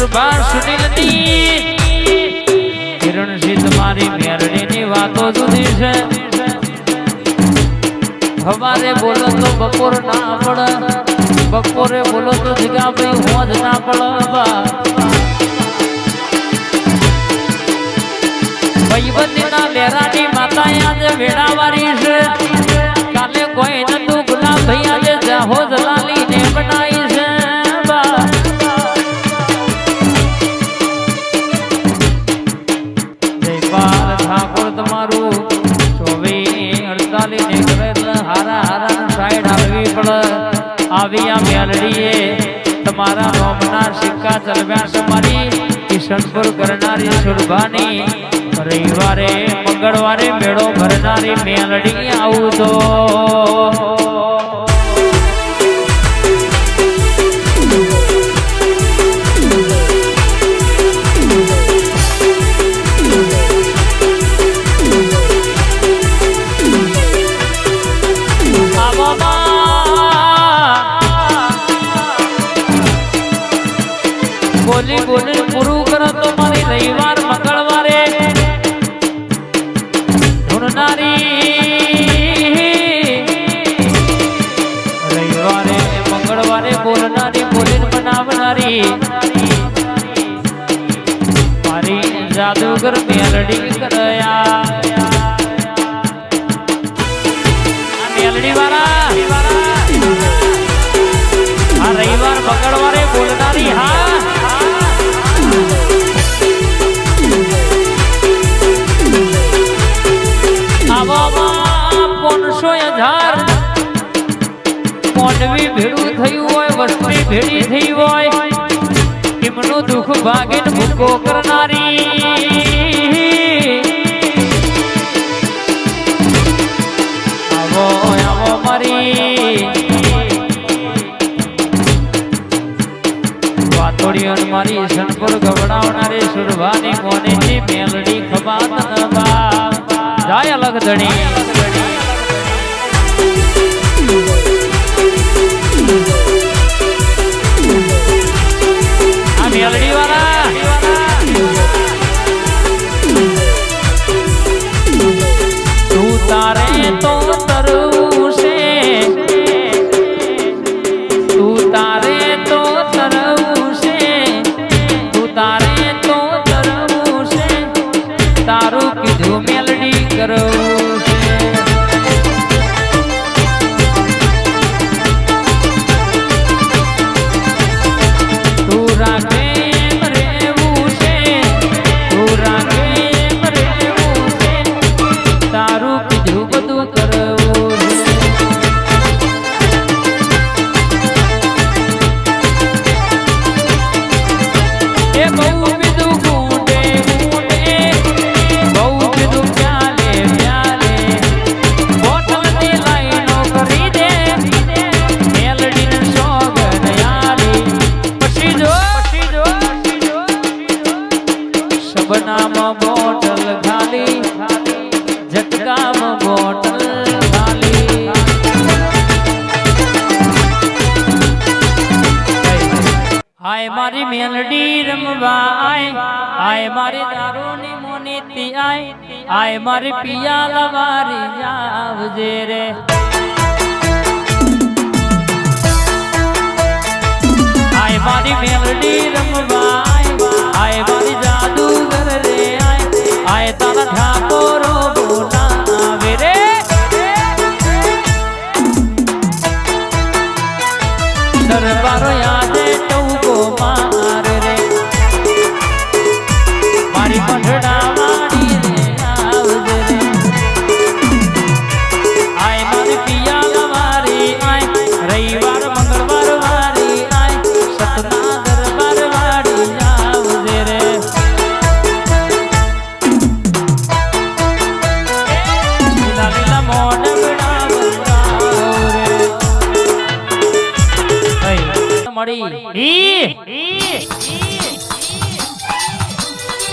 સુરભા સુનિલની કિરણ સિદ્ધ મારી મેરડીની વાતો જુદી છે. હવારે બોલો તો બપોર ના પડ, બપોરે બોલો તો જગા ભાઈ હોજ ના પડ. ભાઈબંધીના લેરાની માતા આજે વેડાવારી છે. કાલે કોઈ નતું ગુલાબ ભાઈ આજે જાહોદ સુરભાની રવિવારે મંગળવારે મેળો ભરનારી મેલડી આવતો બોલી બોલી પૂરું કરો તો જાદુગર મેલડી કરયા ભેડું થયું હોય વસ્તી ભેડી થઈ હોય એમનું દુઃખ ભાગીને ભૂકો કરનારી. આવો આવો મારી. વાતોડીઓ મારી ન અલગ ધણી. આય મુનિતિ આય આય મારી પિયા લવારી આવજે રે. આય મારી મેલડી રમવા આય મારી જાદુગર રે આય આય તારા ઠાકોરો દરબારો યાદે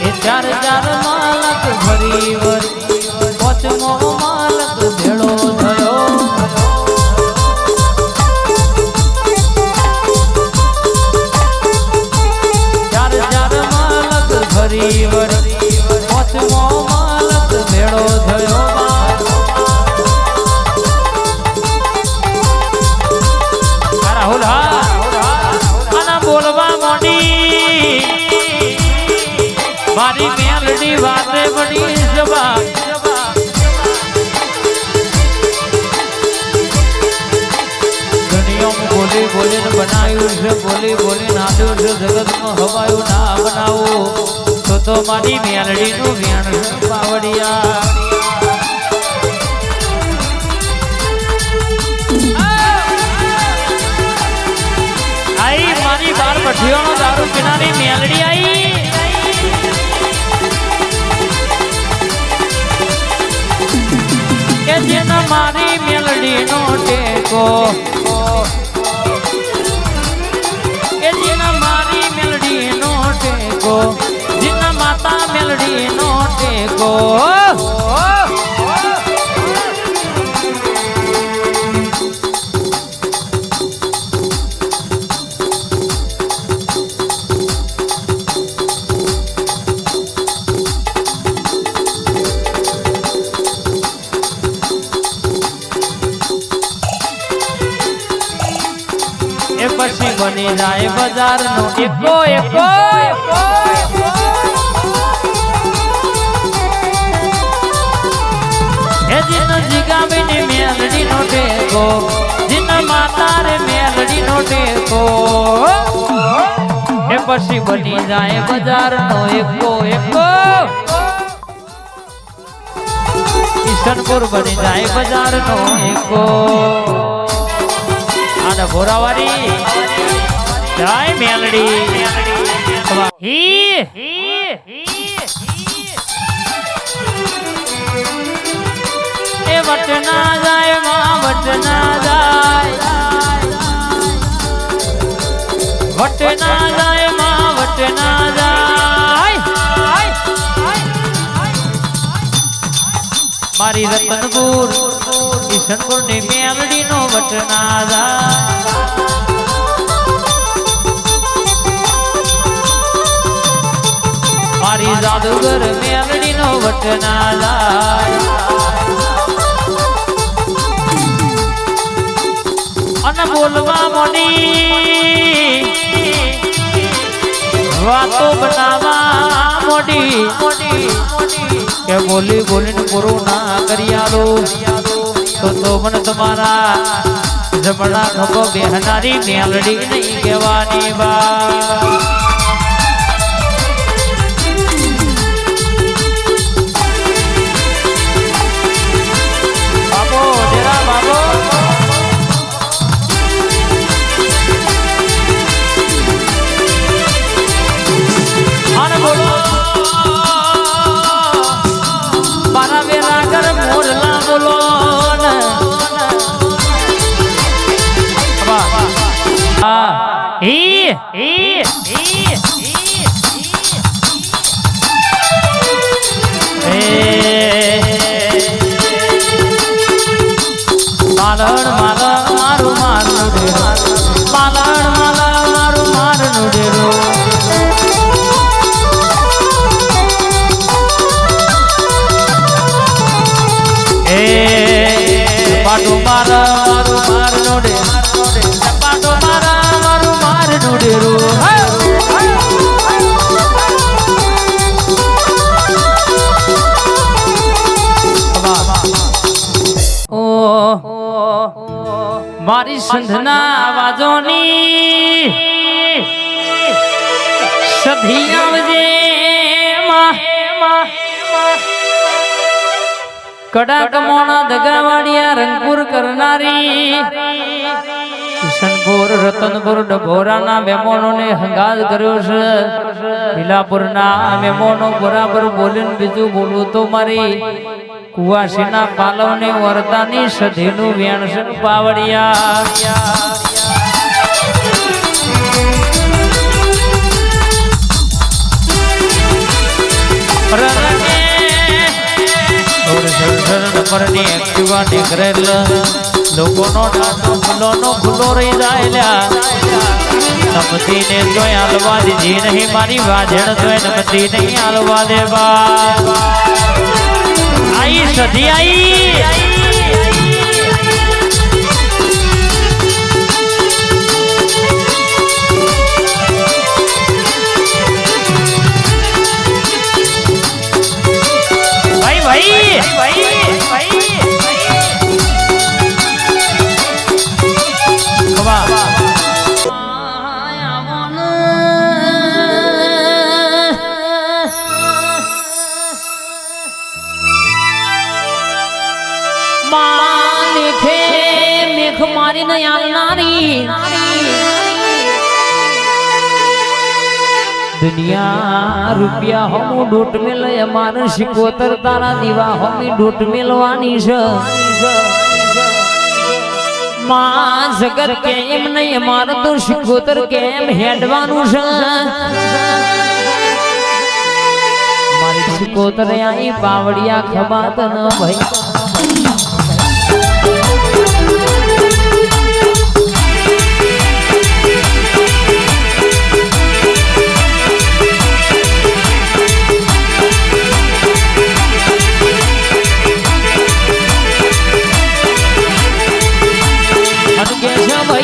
એ ચાર ચાર માલક ભરી બનાવ્યું છે, બોલી બોલી આપ્યું છે જગતમાં હવાયું ના બનાવો. તો તો મારી મેલડીનું છે, પાવડિયા. મારી બાર ભઠીઓનો દારૂ પીનારી મેલડી આઈ. કે જેના મારી મેલડીનો ટેકો. ટેકો જેના માતા મેલડીનો ટેકો. એ પછી બની જાય બજારનો. એકો એકો એકો. જીગાવીની મેલડીનો ટેકો, જીન માતા રે મેલડીનો ટેકો. એ પછી બની જાય બજારનો એકો એકો. કિશનપુર બની જાય બજારનો એકો. આને ભોરાવારી જાય મેલડી. હી હી એ વટના જાય, માં વટના જાય. વટના જાય, માં વટના જાય. મારી રતનપુર કિશનપુરની મેલડી નો વટના જાય. મારી જાદુગર મેલડી નો વટના જાય. વાતો બનાવા મોડી, કે બોલી બોલીને પૂરું ના કરી આલો તો તો મને તમારા જમણા ખભો બેહનારી મેલડી નહીં કહેવાની બા હી માલણ માલણ મારું મારું ડેરો માલણ માલણ મારું મારું ડેરો એ પાટો મારા મારું મારું ડે પાટો મારા મારું ડેરો મારી સંધના વાજોની સધી આવજે કડાક મોણા દગાવાડિયા રંગપુર કરનારી કિશનપુર રતનપુર ડભોરાના મેમોનોને હંગાત કર્યો છે. ભીલાપુરના મહેમાનો બરાબર બોલીને બીજું બોલવું તો મારી કુવાસીના પાલવની વરદાની સધીનું વેણસન પાવડિયા પરની એક્ટિવા નીકળેલ. લોકોનો નાનો ફૂલોનો ભૂલો રહી જાય લ્યા. નમતી ને જોઈ હાલવા દીધી નહીં, મારી વાજણ જોઈ નમતી નહીં હાલવા દેવા. આઈ સધી આઈ. મેઘ મારીને દુનિયા રૂપિયા હમું ડૂટ મેલ અમાર શિકોતર તારા દીવા હમી ડૂટ મેલવાની છે માં જગત કેમ નહીં અમાર તો શિકોતર કેમ હેડવાનું છે મારી શિકોતર આઈ બાવડિયા ખબાત ન ભાઈ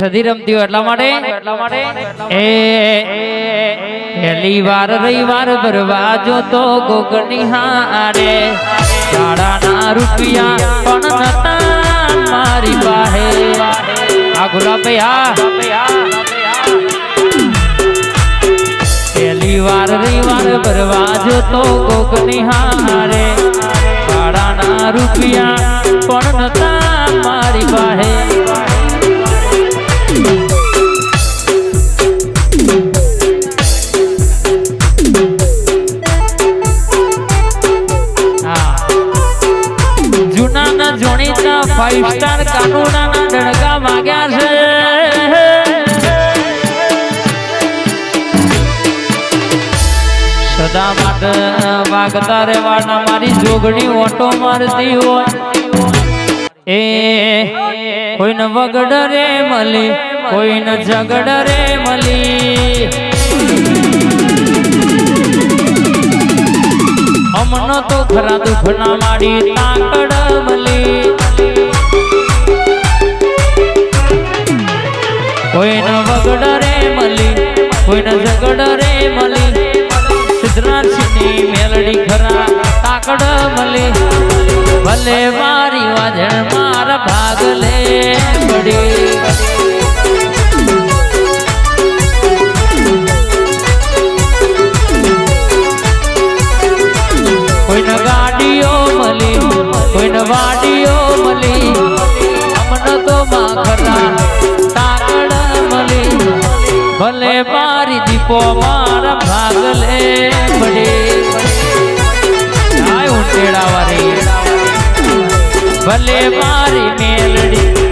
સધી રમતી હોય એટલા માટે એટલા માટે એ પહેલી વાર રવિવાર ભરવા જો તો ગોગની હારે શાળાના રૂપિયા પણ નતા મારી પાસે આ ગુલાબભાઈ હા પહેલી વાર રવિવાર ભરવા જો તો ગોગની હારે શાળાના રૂપિયા પણ નતા મારી પાસે ફાઈવ સ્ટાર કાનૂના ના ડણકા વાગ્યા છે. સદા માટે વાગતા રેવાના મારી જોગણી ઓટો મારતી હોય. એ કોઈને વગડ રે મળી કોઈને ઝગડ રે મળી અમનો તો ખરા દુખના માડી તાકડ મલી. કોઈને ઝગડ રે મળી. સિદ્ધરાજની મેલડી ખરા તાકડ મળી. ભલે મારી વાજણ મારા ભાગ લે પડી. મારી દીપો મારા ભાગ લે પડે ભલે મારી મેલડી